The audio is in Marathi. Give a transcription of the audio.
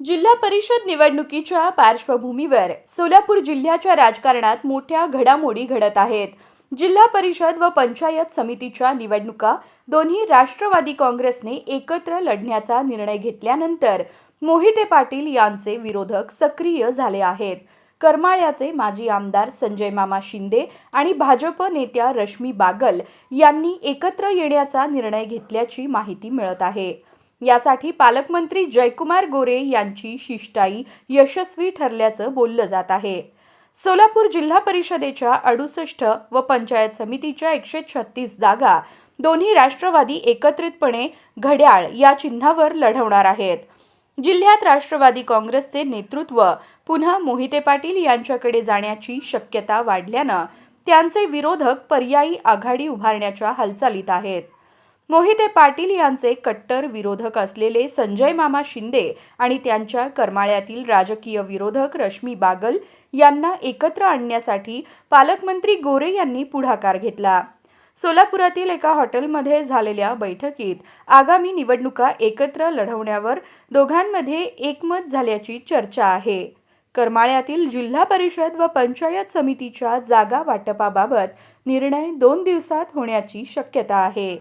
जिल्हा परिषद निवडणुकीच्या पार्श्वभूमीवर सोलापूर जिल्ह्याच्या राजकारणात मोठ्या घडामोडी घडत आहेत. जिल्हा परिषद व पंचायत समितीच्या निवडणुका दोन्ही राष्ट्रवादी काँग्रेसने एकत्र लढण्याचा निर्णय घेतल्यानंतर मोहिते पाटील यांचे विरोधक सक्रिय झाले आहेत. करमाळ्याचे माजी आमदार संजय मामा शिंदे आणि भाजप नेत्या रश्मी बागल यांनी एकत्र येण्याचा निर्णय घेतल्याची माहिती मिळत आहे. यासाठी पालकमंत्री जयकुमार गोरे यांची शिष्टाई यशस्वी ठरल्याचं बोललं जात आहे. सोलापूर जिल्हा परिषदेच्या अडुसष्ट व पंचायत समितीच्या एकशे छत्तीस जागा दोन्ही राष्ट्रवादी एकत्रितपणे घड्याळ या चिन्हावर लढवणार आहेत. जिल्ह्यात राष्ट्रवादी काँग्रेसचे नेतृत्व पुन्हा मोहिते पाटील यांच्याकडे जाण्याची शक्यता वाढल्यानं त्यांचे विरोधक पर्यायी आघाडी उभारण्याच्या हालचालीत आहेत. मोहिते पाटील यांचे कट्टर विरोधक असलेले संजय मामा शिंदे आणि त्यांच्या करमाळ्यातील राजकीय विरोधक रश्मी बागल यांना एकत्र आणण्यासाठी पालकमंत्री गोरे यांनी पुढाकार घेतला. सोलापुरातील एका हॉटेलमध्ये झालेल्या बैठकीत आगामी निवडणुका एकत्र लढवण्यावर दोघांमध्ये एकमत झाल्याची चर्चा आहे. करमाळ्यातील जिल्हा परिषद व पंचायत समितीच्या जागा वाटपाबाबत निर्णय दोन दिवसात होण्याची शक्यता आहे.